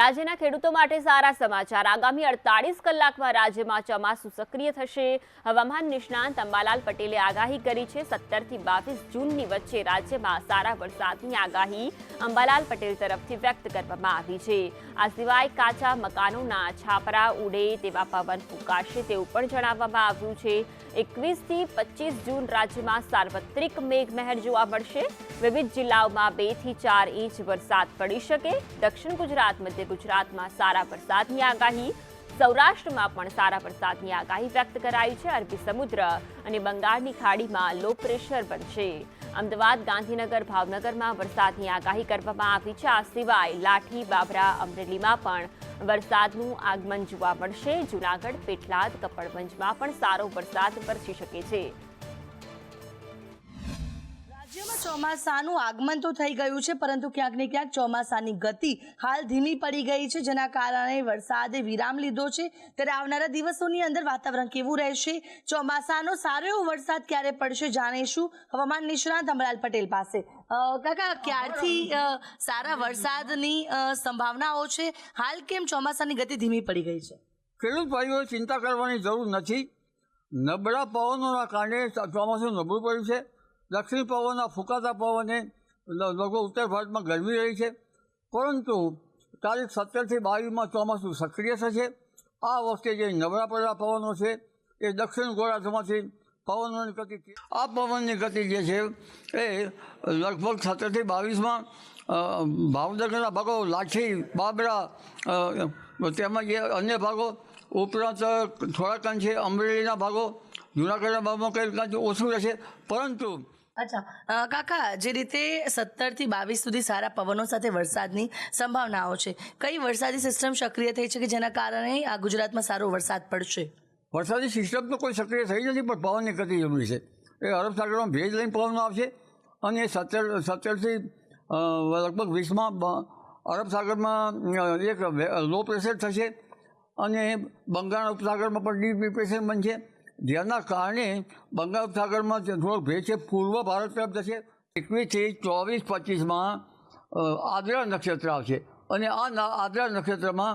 રાજ્યના ખેડૂતો માટે સારા સમાચાર. આગામી અડતાળીસ કલાકમાં રાજ્યમાં ચોમાસું સક્રિય થશે. હવામાન નિષ્ણાંત અંબાલાલ પટેલે આગાહી કરી છે, સત્તરથી બાવીસ જૂનની વચ્ચે રાજ્યમાં સારા વરસાદની આગાહી અંબાલાલ પટેલ તરફથી વ્યક્ત કરવામાં આવી છે. આ સિવાય કાચા મકાનોના છાપરા ઉડે તેવા પવન ફૂંકાશે તેવું પણ જણાવવામાં આવ્યું છે. એકવીસથી પચીસ જૂન રાજ્યમાં સાર્વત્રિક મેઘમહેર જોવા મળશે. વિવિધ જિલ્લાઓમાં બેથી ચાર ઇંચ વરસાદ પડી શકે. દક્ષિણ ગુજરાત, મધ્ય ગુજરાતમાં સારા વરસાદની આગાહી, સૌરાષ્ટ્રમાં પણ સારા વરસાદની આગાહી વ્યક્ત કરાઈ છે અરબી સમુદ્ર અને બંગાળની ખાડીમાં લો પ્રેશર બનશે. અમદાવાદ, ગાંધીનગર, ભાવનગરમાં વરસાદની આગાહી કરવામાં આવી છે. આ સિવાય લાઠી, બાબરા, અમરેલીમાં પણ વરસાદનું આગમન જોવા મળશે. જૂનાગઢ, પેટલાદ, કપડવંજમાં પણ સારો વરસાદ વરસી શકે છે. ચોમાસાનું આગમન તો થઈ ગયું છે, પરંતુ ક્યાંક ને ક્યાંક ચોમાસાની ગતિ હાલ ધીમી પડી ગઈ છે, જેના કારણે વરસાદે વિરામ લીધો છે. ત્યારે આવનારા દિવસોની અંદર વાતાવરણ કેવું રહેશે? ચોમાસાનો સારો એવો વરસાદ ક્યારે પડશે જાણીશું? હવામાન નિષ્ણાંત અમરાલ પટેલ પાસે. કાકા, ક્યારથી સારા વરસાદની સંભાવનાઓ છે? હાલ કેમ ચોમાસાની ગતિ ધીમી પડી ગઈ છે? ખેડૂત ભાઈઓએ ચિંતા કરવાની જરૂર નથી. નબળા પવનોના કારણે ચોમાસું નબળું પડ્યું છે. દક્ષિણ પવનના ફૂંકાતા પવને લગભગ ઉત્તર ભારતમાં ગરમી રહી છે. પરંતુ તારીખ સત્તરથી બાવીસમાં ચોમાસું સક્રિય થશે. આ વખતે જે નબળા પડેલા પવનો છે, એ દક્ષિણ ગોળાર્ધમાંથી પવનોની ગતિ આ પવનની ગતિ જે છે, એ લગભગ સત્તરથી બાવીસમાં ભાવનગરના ભાગો, લાઠી, બાબરા તેમજ તેમાં અન્ય ભાગો, ઉપરાંત થોડાક અંશે અમરેલીના ભાગો, જૂનાગઢના ભાગમાં કંઈક ઓછું રહેશે. પરંતુ અચ્છા. કાકા, જે રીતે સત્તરથી બાવીસ સુધી સારા પવનો સાથે વરસાદની સંભાવનાઓ છે, કઈ વરસાદી સિસ્ટમ સક્રિય થઈ છે કે જેના કારણે આ ગુજરાતમાં સારો વરસાદ પડશે? વરસાદી સિસ્ટમ તો કોઈ સક્રિય થઈ નથી, પણ પવનની ગતિ જરૂરી છે. એ અરબ સાગરમાં ભેજ લઈને પવન આવશે અને સત્તર, સત્તરથી લગભગ વીસમાં અરબ સાગરમાં એક લો પ્રેશર થશે અને બંગાળ ઉપસાગરમાં પણ ડીપ ડિપ્રેશન બનશે. જેના કારણે બંગાળ સાગરમાં થોડોક ભેજ છે, પૂર્વ ભારત તરફ જશે. એકવીસથી ચોવીસ પચીસમાં આદ્રા નક્ષત્ર આવશે. અને આ આદ્રા નક્ષત્રમાં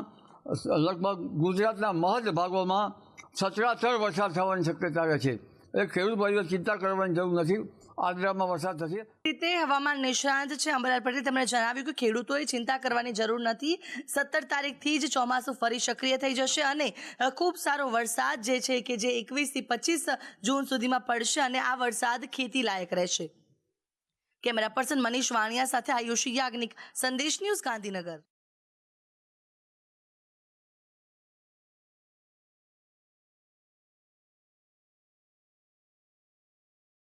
લગભગ ગુજરાતના મહદ ભાગોમાં સચરાચર વરસાદ થવાની શક્યતા રહે છે. એ ખેડૂત ભાઈઓ ચિંતા કરવાની જરૂર નથી. આદ્રામાં વરસાદ થશે. રીતે હવામાન નિષ્ણાંત છે. અંબરાલ પટેલ તેમણે જણાવ્યું કે ખેડૂતોએ ચિંતા કરવાની જરૂર નથી. સત્તર તારીખથી જ ચોમાસું ફરી સક્રિય થઈ જશે અને ખૂબ સારો વરસાદ જે છે કે જે એકવીસથી પચીસ જૂન સુધીમાં પડશે અને આ વરસાદ ખેતી લાયક રહેશે. કેમેરા પર્સન મનીષ વાણિયા સાથે આયુષી યાજ્ઞિક, સંદેશ ન્યૂઝ ગાંધીનગર.